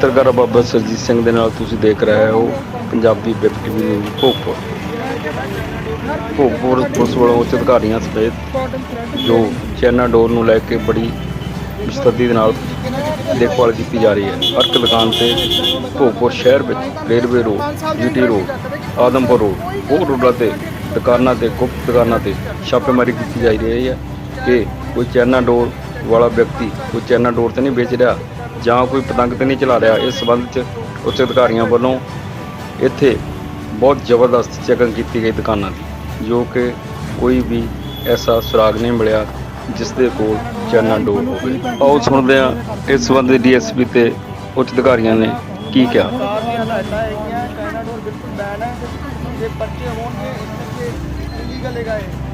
ਸਰਜੀਤ ਸਿੰਘ ਦੇ ਨਾਲ ਤੁਸੀਂ ਦੇਖ ਰਹੇ ਹੋ Punjabi web TV news Bhogpur Bhogpur police ਵੱਲੋਂ ਉੱਚ ਅਧਿਕਾਰੀਆਂ ਸਮੇਤ ਜੋ ਚੈਨਾ ਡੋਰ ਨੂੰ ਲੈ ਕੇ ਬੜੀ ਮੁਸਤੱਦੀ ਦੇ ਨਾਲ ਦੇਖਭਾਲ ਕੀਤੀ ਜਾ ਰਹੀ ਹੈ। ਅਰਕ ਦੁਕਾਨ ਤੇ ਭੋਗਪੁਰ ਸ਼ਹਿਰ ਵਿੱਚ railway road, GT road, Adampur road ਉਹ ਰੋਡਾਂ ਤੇ ਦੁਕਾਨਾਂ ਤੇ, ਗੁਪਤ ਦੁਕਾਨਾਂ ਤੇ ਛਾਪੇਮਾਰੀ ਕੀਤੀ ਜਾ ਰਹੀ ਹੈ ਕਿ ਕੋਈ ਚੈਨਾ ਡੋਰ ਵਾਲਾ ਵਿਅਕਤੀ ਕੋਈ ਚੈਨਾ ਡੋਰ ਤੇ ਨਹੀਂ ਵੇਚ ਰਿਹਾ। ਜਾਂ ਕੋਈ ਪਤੰਗ ਤੇ ਨਹੀਂ ਚਲਾ ਰਿਹਾ, ਇਸ ਸੰਬੰਧ 'ਚ ਉੱਚ ਅਧਿਕਾਰੀਆਂ ਵੱਲੋਂ ਇੱਥੇ ਬਹੁਤ ਜ਼ਬਰਦਸਤ ਚੈਕਿੰਗ ਕੀਤੀ ਗਈ ਦੁਕਾਨਾਂ ਦੀ, ਜੋ ਕਿ ਕੋਈ ਵੀ ਐਸਾ ਸੁਰਾਗ ਨਹੀਂ ਮਿਲਿਆ ਜਿਸ ਦੇ ਕੋਲ ਚੈਨਾ ਡੋਰ ਹੋਵੇ। ਆਓ ਸੁਣਦੇ ਹਾਂ ਇਸ ਸੰਬੰਧ ਡੀਐਸਪੀ ਤੇ ਉੱਚ ਅਧਿਕਾਰੀਆਂ ਨੇ ਕੀ ਕਿਹਾ। ਜੇ ਪਰਚੇ ਹੋਣਗੇ ਇਹਨਾਂ ਦੇ ਇਲੀਗਲ ਹੈਗਾ ਇਹ।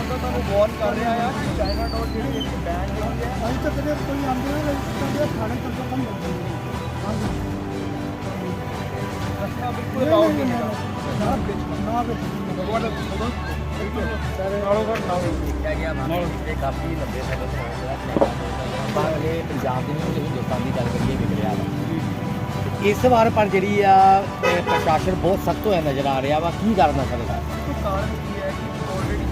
ਉਹਨਾਂ ਤੁਹਾਨੂੰ ਵਾਰਨ ਕਰ ਰਿਹਾ ਆ ਕਿ ਚਾਈਨਾ ਡੋਰ ਜਿਹੜੀ ਹੈਗੀ ਬੈਨ ਹੈਗੀ ਹੈ ਅਜੇ ਤੱਕ ਦੇ ਕੋਈ ਆਂਦੇ ਨਹੀਂ ਰਜਿਸਟਰ ਖਾਣੇ ਤੱਕ ਤੋਂ ਕੰਮ ਹਾਂਜੀ। ਰਸਤਾ ਬਿਲਕੁਲ ਅਲਾਉਡ ਨਹੀਂ ਹੈ ਨਾ ਵੇਚਣਾ ਨਾ ਵੇਚਣਾ ਨਾਲੋਂ ਘੱਟ ਨਾ ਹੋਵੇ। ਦੇਖਿਆ ਗਿਆ ਮਾਮਲੇ। ਤੇ ਕਾਫੀ ਲੰਬੇ ਸਮੇਂ ਤੋਂ ਹੋ ਰਿਹਾ ਆਪਾਂ ਅਗਲੇ ਪੰਜਾਬ ਦੀ ਨਹੀਂ ਹਿੰਦੁਸਤਾਨ ਦੀ ਗੱਲ ਕਰੀਏ ਵਿਕ ਰਿਹਾ ਵਾ। ਇਸ ਵਾਰ ਪਰ ਜਿਹੜੀ ਆ ਪ੍ਰਸ਼ਾਸਨ ਬਹੁਤ ਸਖਤ ਹੋਇਆ ਨਜ਼ਰ ਆ ਰਿਹਾ ਵਾ। ਕੀ ਕਾਰਨ ਆ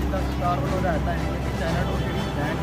ਜਿੱਦਾਂ ਸਰਕਾਰ ਵੱਲੋਂ ਹਦਾਇਤਾਂ ਹੈ ਕਿ ਚਾਈਨਾ ਡੋਰ ਜਿਹੜੀ ਬੈਨ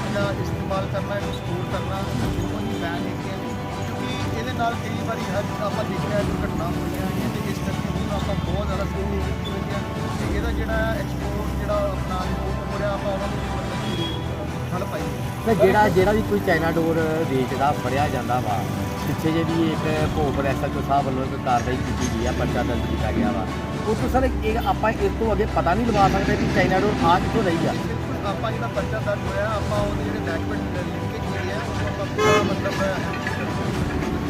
ਇਹਦਾ ਇਸਤੇਮਾਲ ਕਰਨਾ, ਇਹਨੂੰ ਸਟੋਰ ਕਰਨਾ ਉਹ ਹੀ ਬੈਨ ਹੈਗੀ ਹੈ ਕਿਉਂਕਿ ਇਹਦੇ ਨਾਲ ਕਈ ਵਾਰੀ ਹਰ ਆਪਾਂ ਦੇਖਿਆ ਦੁਰਘਟਨਾ ਹੋਈਆਂ ਨੇ ਤੇ ਇਸ ਕਰਕੇ ਹੁਣ ਆਪਾਂ ਬਹੁਤ ਜ਼ਿਆਦਾ ਸੇਫਟੀ ਕੀਤੀ ਹੋਈ ਹੈ ਤੇ ਇਹਦਾ ਜਿਹੜਾ ਐਕਸਪੋਰਟ ਜਿਹੜਾ ਆਪਣਾ ਇੰਪੋਰਟ ਹੋ ਰਿਹਾ, ਆਪਾਂ ਉਹਨਾਂ ਨੂੰ ਵੀ ਮਤਲਬ ਕਿ ਹਲ ਪਾਈ ਜਿਹੜਾ ਜਿਹੜਾ ਵੀ ਕੋਈ ਚਾਈਨਾ ਡੋਰ ਵੇਚਦਾ, ਫੜਿਆ ਜਾਂਦਾ ਵਾ ਪਿੱਛੇ ਜੇ ਵੀ ਇੱਕ ਭੋਪਰ ਐਸਐਚਓ ਸਾਹਿਬ ਵੱਲੋਂ ਇੱਕ ਕਾਰਵਾਈ ਕੀਤੀ ਗਈ ਆ ਪਰਚਾ ਦਰਜ ਕੀਤਾ ਗਿਆ ਵਾ। ਉਹ ਤੋਂ ਸਰ ਇਹ ਆਪਾਂ ਇਸ ਤੋਂ ਅੱਗੇ ਪਤਾ ਨਹੀਂ ਲਗਾ ਸਕਦੇ ਕਿ ਚਾਈਨਾ ਡੋਰ ਆ ਕਿੱਥੋਂ ਰਹੀ ਆ। ਬਿਲਕੁਲ ਆਪਾਂ ਜਿਹੜਾ ਪਰਚਾ ਦਰਜ ਹੋਇਆ ਆਪਾਂ ਉਹਦੇ ਜਿਹੜੇ ਬੈਕਵਰਡ ਲਿੰਕੇਜ ਜਿਹੜੇ ਆ ਉਹ ਆਪਾਂ ਪੂਰਾ ਮਤਲਬ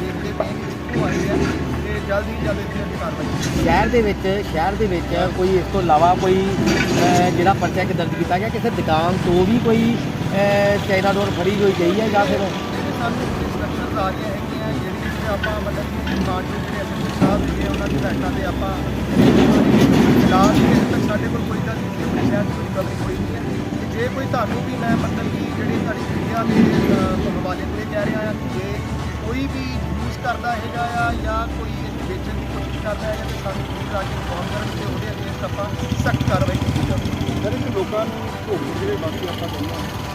ਦੇਖਦੇ ਪਏ ਕਿ ਕਿੱਥੋਂ ਆਏ ਆ ਤੇ ਜਲਦੀ ਹੀ ਜਲਦੀ ਇਹਨਾਂ ਦੀ ਕਾਰਵਾਈ ਕੀਤੀ ਸ਼ਹਿਰ ਦੇ ਵਿੱਚ ਸ਼ਹਿਰ ਦੇ ਵਿੱਚ ਕੋਈ ਇਸ ਤੋਂ ਇਲਾਵਾ ਕੋਈ ਜਿਹੜਾ ਪਰਚਾ ਇੱਕ ਦਰਜ ਕੀਤਾ ਗਿਆ ਕਿਸੇ ਦੁਕਾਨ ਤੋਂ ਵੀ ਕੋਈ ਚਾਈਨਾ ਡੋਰ ਫੜੀ ਹੋਈ ਗਈ ਹੈ ਜਾਂ ਫਿਰ ਸਾਨੂੰ ਇੰਸਟਰਕਸ਼ਨਸ ਆ ਰਹੀਆਂ ਹੈਗੀਆਂ ਆਪਾਂ ਮਤਲਬ ਕਿ ਦੁਕਾਨ ਦੇ ਜਿਹੜੇ ਐਸਐਸਪੀ ਸਾਹਿਬ ਨੇ ਉਹਨਾਂ ਦੀ ਹਦਾਇਤਾਂ ਤੇ ਆਪਾਂ ਫਿਲਹਾਲ ਹਜੇ ਤੱਕ ਸਾਡੇ ਕੋਲ ਕੋਈ ਤਾਂ ਨਹੀਂ ਸ਼ਹਿਰ 'ਚ ਕੋਈ ਗੱਲ ਕੋਈ ਨਹੀਂ ਹੈ। ਤੇ ਜੇ ਕੋਈ ਤੁਹਾਨੂੰ ਵੀ ਮੈਂ ਮਤਲਬ ਕਿ ਜਿਹੜੀ ਤੁਹਾਡੀ ਮੀਡੀਆ ਦੇ ਅਹ, ਹਵਾਲੇ ਤੇ ਕਹਿ ਰਿਹਾ ਹਾਂ ਕਿ ਜੇ ਕੋਈ ਵੀ ਯੂਜ਼ ਕਰਦਾ ਹੈਗਾ ਆ ਜਾਂ ਕੋਈ ਵੇਚਣ ਦੀ ਕੋਸ਼ਿਸ਼ ਕਰਦਾ ਹੈਗਾ ਤੇ ਸਾਨੂੰ ਜ਼ਰੂਰ ਆ ਕੇ ਇਨਫੋਰਮ ਕਰਨ ਤੇ ਉਹਦੇ ਅਗੇਂਸਟ ਆਪਾਂ ਸਖਤ ਕਾਰਵਾਈ ਕੀਤੀ ਜਾਵੇ। ਸਰ ਕਿ ਲੋਕਾਂ ਨੂੰ ਭੋਗ ਜਿਹੜੇ ਬਾਕੀ ਆਪਾਂ ਕਹਿੰਦੇ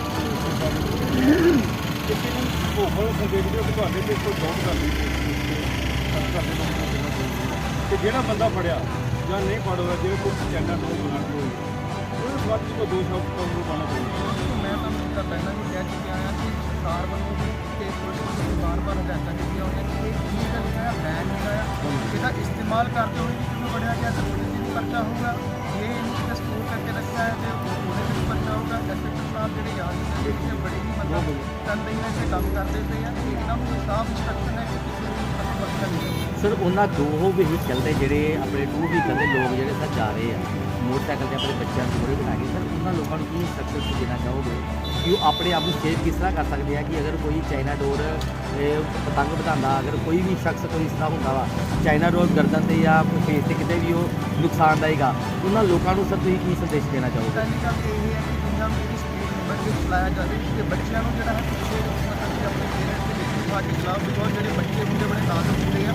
ਕਿਸੇ ਨੂੰ ਸੰਦੇਸ਼ ਦਿਓ ਤੁਹਾਡੇ ਤੇ ਕੋਈ ਜੌਬ ਕਰਨੀ ਕਰਦੇ ਲੋਕ ਤੇ ਜਿਹੜਾ ਬੰਦਾ ਫੜਿਆ ਜਾਂ ਨਹੀਂ ਫੜੋਗਾ ਜਿਹੜੇ ਕੋਈ ਚੈਨਾ ਤੋਂ ਬਣਾ ਕੋਈ ਉਹਦੇ ਸਵਾਲ ਕੋਈ ਦੋ ਸ਼ਬਦ ਤੋਂ ਨੂੰ ਪਾਣਾ ਪਊਗਾ ਮੈਂ ਤੁਹਾਨੂੰ ਤਾਂ ਪਹਿਲਾਂ ਵੀ ਕਹਿ ਚੁੱਕਿਆ ਆ ਕਿ ਸਰਕਾਰ ਵੱਲੋਂ ਵੀ ਤੇ ਪੁਲਿਸ ਵੱਲੋਂ ਬਾਰ-ਬਾਰ ਹਦਾਇਤਾਂ ਕੀਤੀਆਂ ਹੋਈਆਂ ਕਿ ਇਹ ਚੀਜ਼ illegal ਹੈਗਾ ਬੈਨ ਹੈਗਾ ਆ ਇਹਦਾ ਇਸਤੇਮਾਲ ਕਰਦੇ ਹੋਏ ਵੀ ਕਿਉਂ ਫੜਿਆ ਗਿਆ? ਤਾਂ ਉਹਦੇ 'ਤੇ ਵੀ ਹੋਊਗਾ। ਜੇ ਇਹਨੂੰ ਕਿਤੇ ਸਟੋਰ ਕਰਕੇ ਰੱਖਿਆ ਹੈ ਕੰਮ ਕਰਦੇ ਪਏ ਆ ਕਿ ਇਹਨਾਂ ਨੂੰ ਸਾਫ਼ ਇੰਸਟਰਕਸ਼ਨ ਹੈ ਕਿ ਕਿਸੇ ਨੂੰ ਮਤਲਬ ਪਰਚਾ ਨਹੀਂ। ਦੇਣਾ। ਸਰ ਉਹਨਾਂ ਦੋ ਵਹੀਕਲ ਦੇ ਜਿਹੜੇ ਆਪਣੇ ਟੂ ਵਹੀਕਲ ਦੇ ਲੋਕ ਜਿਹੜੇ ਸਰ ਜਾ ਰਹੇ ਆ। ਮੋਟਰਸਾਈਕਲ ਤੇ ਆਪਣੇ ਬੱਚਿਆਂ ਨੂੰ ਮੋਰੇ ਬਣਾ ਕੇ ਸਰ ਉਹਨਾਂ ਲੋਕਾਂ ਨੂੰ ਕੀ ਸਖਤ ਦੇਣਾ ਚਾਹੋਗੇ? ਕਿ ਉਹ ਆਪਣੇ ਆਪ ਨੂੰ ਸੇਫ ਕਿਸ ਤਰ੍ਹਾਂ ਕਰ ਸਕਦੇ ਆ? ਕਿ ਅਗਰ ਕੋਈ ਚਾਈਨਾ ਡੋਰ ਪਤੰਗ ਵਧਾਉਂਦਾ ਅਗਰ ਕੋਈ ਵੀ ਸ਼ਖਸ ਕੋਈ ਇਸ ਤਰ੍ਹਾਂ ਹੁੰਦਾ ਵਾ ਚਾਈਨਾ ਡੋਰ ਗਰਦਨ ਤੇ ਜਾਂ ਫੇਸ ਤੇ ਕਿਤੇ ਵੀ ਉਹ ਨੁਕਸਾਨਦਾਇਕ ਆ ਉਹਨਾਂ ਲੋਕਾਂ ਨੂੰ ਸਰ ਤੁਸੀਂ ਕੀ ਸੰਦੇਸ਼ ਦੇਣਾ ਚਾਹੋਗੇ? ਇਹ ਹੈ ਕਿ ਵੀ ਇਸ ਸਪੀਡ ਵਿੱਚ ਚਲਾਇਆ ਜਾਵੇ ਤੇ ਬੱਚਿਆਂ ਨੂੰ ਜਿਹੜਾ ਹੈ ਪਿੱਛੇ ਮਤਲਬ ਕਿ ਆਪਣੇ ਕੇ ਚਲਾਓ ਬਿਕੋਜ਼ ਜਿਹੜੇ ਬੱਚੇ ਹੁੰਦੇ ਬੜੇ ਨਾਜ਼ੁਕ ਹੁੰਦੇ ਆ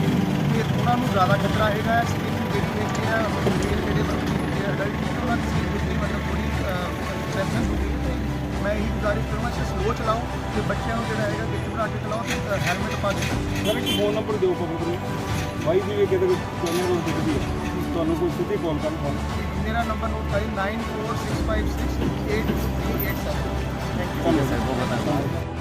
ਤੇ ਉਹਨਾਂ ਨੂੰ ਜ਼ਿਆਦਾ ਖਤਰਾ ਹੈਗਾ ਹੈ ਸਕਿਨ ਜਿਹੜੀ ਹੈਗੀ ਆ ਮੇਲ ਜਿਹੜੇ ਬੱਚੇ ਹੁੰਦੇ ਆ ਅਡਲਟ ਉਹਨਾਂ ਦੀ ਸਕਿਨ ਜਿਹੜੀ ਮਤਲਬ ਥੋੜੀ ਸੈਂਸਿਟਿਵ ਹੁੰਦੀ ਹੈ ਮੈਂ ਇਹੀ ਗੁਜ਼ਾਰਿਸ਼ ਕਰੂੰਗਾ ਕਿ ਸਲੋ ਚਲਾਓ ਤੇ ਬੱਚਿਆਂ ਨੂੰ ਜਿਹੜਾ ਹੈਗਾ ਵਿੱਚ ਬਣਾ ਕੇ ਚਲਾਓ ਤੇ ਹੈਲਮਟ ਪਾ ਕੇ ਸਰ ਇੱਕ ਫੋਨ ਨੰਬਰ ਦਿਓ ਪਬਲਿਕ ਨੂੰ ਬਾਈ ਜੀ ਵੀ ਕਿਤੇ ਚੈਨਲ ਨੂੰ ਦਿਖਦੀ ਹੈ ਤੁਹਾਨੂੰ ਕੋਈ ਸਿੱਧੀ ਕਾਲ ਕਰਨ ਫੋਨ ਮੇਰਾ ਨੰਬਰ ਨੋਟ ਕਰੀ 9465682387 ਥੈਂਕ ਯੂ ਧੰਨਵਾਦ ਸਰ ਬਹੁਤ ਬਹੁਤ ਧੰਨਵਾਦ